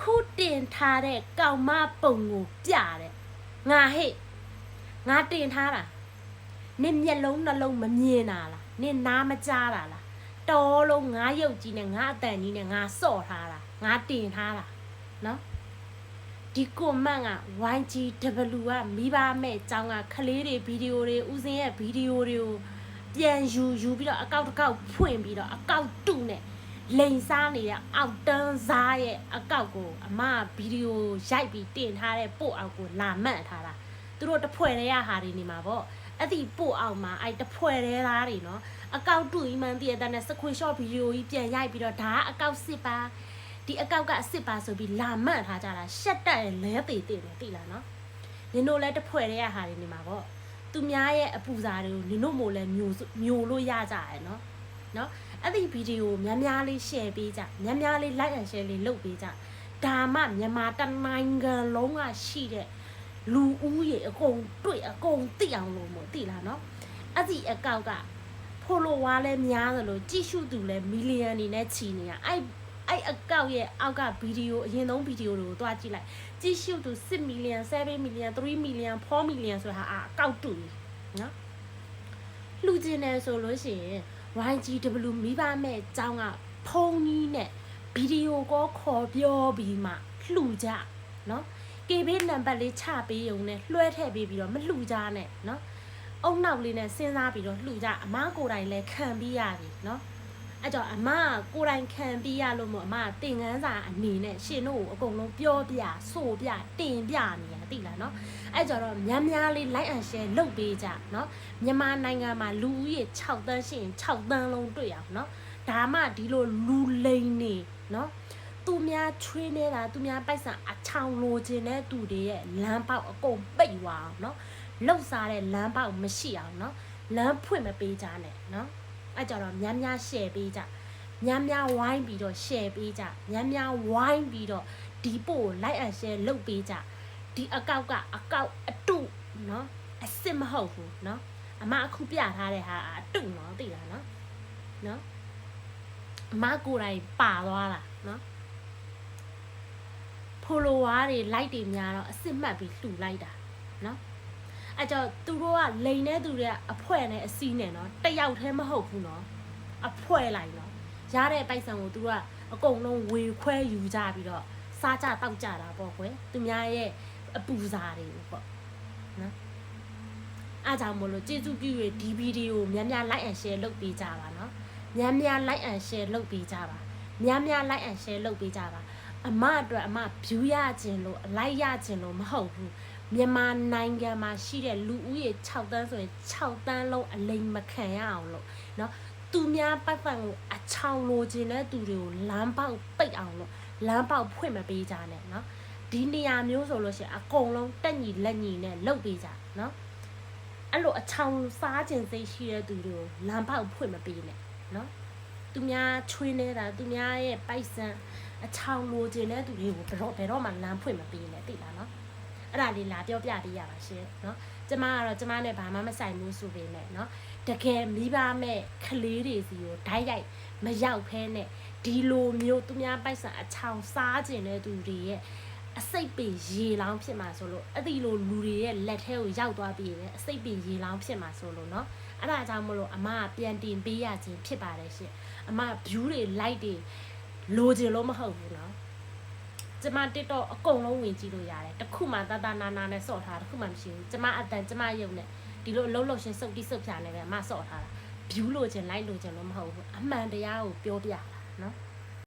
အခုတင်ထားတဲ့ကောင်မပုံကိုပြတဲ့ငါဟဲ့ငါတင်ထားတာနင်မျက်လုံးနှလုံးမမြင်တာလားနင်နားမကြားတာလားတော်လုံးငါရုပ်ကြီးနဲ့ငါအတန်ကြီးနဲ့ငါစော့ထားတာငါတင်ထားတာနော်ဒီကွန်မန့်က YGW ကမိဘမဲ့ចောင်းကကလေးတွေဗီဒီယိုတွေဥစဉ်ရဲ့ဗီဒီယိုတွေကိုပြန်ယူယူပြီးတော့အကောက်တစ်ကောက်ဖွင့်ပြီးတော့အကောက်တုနဲ့ လိန်စားနေတဲ့အောက်တန်းစားရဲ့အကောက်ကိုအမဗီဒီယိုရိုက်ပြီးတင်ထားတဲ့ပို့အောက်ကိုလာမှတ်ထားတာသူတို့တစ်ဖွဲ့တည်းရဟာတွေနေမှာပေါ့အဲ့ဒီပို့အောက်မှာအဲ့တစ်ဖွဲ့တည်းသားတွေနော်အကောက်တူကြီးမှန်တည့်တဲ့နဲ့စခွေရှော့ဗီဒီယိုကြီးပြန်ရိုက်ပြီးတော့ဒါကအကောက်စစ်ပါဒီအကောက်ကအစစ်ပါဆိုပြီးလာမှတ်ထားကြတာရှက်တက်လဲသေးသေးတယ်သိလားနော်နင်တို့လည်းတစ်ဖွဲ့တည်းရဟာတွေနေမှာပေါ့သူများရဲ့အပူစာတွေကိုနင်တို့မို့လဲမျိုးမျိုးလို့ရကြရယ်နော် နော်အဲ့ဒီဗီဒီယိုများများလေး share ပေးကြများများလေး like and share လေးလုပ်ပေးကြဒါမှမြန်မာတနိုင်ငံလုံးကရှိတဲ့လူဦးရေအကုန်တွေ့အကုန်သိအောင်လို့မို့သိလားနော်အဲ့ဒီအကောက်က follower လည်းများသလိုကြည့်ရှုသူလည်းမီလီယံနေနဲ့ချီနေတာအဲ့အဲ့အကောက်ရဲ့အောက်ကဗီဒီယိုအရင်ဆုံးဗီဒီယိုတွေကိုတွားကြည့်လိုက်ကြည့်ရှုသူ6 million 7 million 3 million 4 million ဆိုတာအကောက်တူနော်လှူကျင်တယ်ဆိုလို့ရှိရင် YGW မိဘမဲ့အကြောင်းကဖုန်းကြီးနဲ့ဗီဒီယိုကောခေါ်ပြောပြီးမှလှူကြနော် KB နံပါတ်လေးချပေးုံနဲ့လွှဲထည့်ပေးပြီးတော့မလှူကြနဲ့နော်အုံနောက်လေးနဲ့စဉ်းစားပြီးတော့လှူကြအမကိုယ်တိုင်လည်းခံပြီးရပြီနော် အဲ့ကြောင့်အမကိုယ်တိုင်ခံပြီးရလို့မို့အမတင်ငန်းစာအနေနဲ့ရှင်တို့ကိုအကုန်လုံးပြောပြဆိုပြတင်ပြနေရသိလားနော်အဲ့ကြောင့်တော့များများလေး like and share လုပ်ပေးကြနော်မြန်မာနိုင်ငံမှာလူဦးရေ6တန်းရှိရင်6တန်းလုံးတွေ့အောင်နော်ဒါမှဒီလိုလူလိန်နေနော်သူများချွေးနေတာသူများပိုက်ဆံအချောင်လိုချင်တဲ့သူတွေရဲ့လမ်းပေါက်အကုန်ပိတ်သွားအောင်နော်လှုပ်စားတဲ့လမ်းပေါက်မရှိအောင်နော်လမ်းဖွင့်မပေးကြနဲ့နော် အဲကြတော့များများ share ပေးကြများများဝိုင်းပြီးတော့ share ပေးကြများများဝိုင်းပြီးတော့ဒီပို့ like and share လုပ်ပေးကြဒီအကောက်ကအကောက်အတုနော်အစ်စ်မဟုတ်ဘူးနော်အမအခုပြထားတဲ့ဟာအတုနော်သိလားနော်နော်အမကိုယ်တိုင်ပါသွားတာနော် follower တွေ like တွေများတော့အစ်စ်မှတ်ပြီးလှူလိုက်တာနော် အဲကြောင့်သူတို့ကလိန်တဲ့သူတွေကအဖွဲနဲ့အစီးနဲ့နော်တယောက်တည်းမဟုတ်ဘူးနော်အဖွဲလိုက်နော်ရတဲ့ပိုက်ဆံကိုသူတို့ကအကုန်လုံးဝေခွဲယူကြပြီးတော့စားကြတောက်ကြတာပေါ့ကွယ်သူများရဲ့အပူစားတွေကိုပေါ့နော်အားကြောင့်မလို့ကျေးဇူးပြုရဒီဗီဒီယိုများများ like and share လုပ်ပေးကြပါနော်များများ like and share လုပ်ပေးကြပါများများ like and share လုပ်ပေးကြပါအမအတွက်အမ view ရခြင်းလို့ like ရခြင်းလို့မဟုတ်ဘူး မြန်မာနိုင်ငံမှာရှိတဲ့လူဦးရေ6တန်းဆိုရင်6တန်းလုံးအလိမ်မခံရအောင်လို့เนาะသူများပတ်ပတ်ကိုအချောင်လိုချင်တဲ့သူတွေကိုလမ်းပေါက်ပိတ်အောင်လို့လမ်းပေါက်ဖွင့်မပေးကြနဲ့เนาะဒီနေရာမျိုးဆိုလို့ရှိရင်အကုန်လုံးတက်ညီလက်ညီနဲ့လှုပ်ပေးကြเนาะအဲ့လိုအချောင်စားခြင်းစိတ်ရှိတဲ့သူတွေကိုလမ်းပေါက်ဖွင့်မပေးနဲ့เนาะသူများချွေးနေတာသူများရဲ့ပိုက်ဆံ အချောင်လိုချင်တဲ့သူတွေကိုဘယ်တော့ဘယ်တော့မှလမ်းဖွင့်မပေးနဲ့သိလားနော် အဲ့ဒါလေးလာပြောပြပေးရပါရှင်နော်ကျမကတော့ကျမနဲ့ဘာမှမဆိုင်ဘူးဆိုပေမဲ့နော်တကယ်မိဘမဲ့ကလေးတွေစီကိုဓာတ်ရိုက်မရောက်ဖဲနဲ့ဒီလိုမျိုးသူများပိုက်ဆံအချောင်စားကျင်တဲ့သူတွေရဲ့အစိတ်ပင်ရေလောင်းဖြစ်မှာဆိုလို့အဲ့ဒီလိုလူတွေရဲ့လက်ထဲကိုရောက်သွားပြီးရင်အစိတ်ပင်ရေလောင်းဖြစ်မှာဆိုလို့เนาะအဲ့ဒါကြောင့်မလို့အမကပြန်တင်ပေးရခြင်းဖြစ်ပါတယ်ရှင်အမ view တွေ like တွေ လိုချင်လို့မဟုတ်ဘူးเนาะ ကျမ TikTok အကုန်လုံးဝင်ကြည့်လို့ရတယ်တစ်ခုမှတတနာနာနဲ့စော့ထားတစ်ခုမှမရှိဘူးကျမအတန်ကျမရုပ်နဲ့ဒီလိုအလုံးလုံးရှင်းစုပ်တိစုပ်ဖြာနေပဲအမစော့ထားတာ view လိုချင် like လိုချင်လို့မဟုတ်ဘူးအမှန်တရားကိုပြောပြတာနော်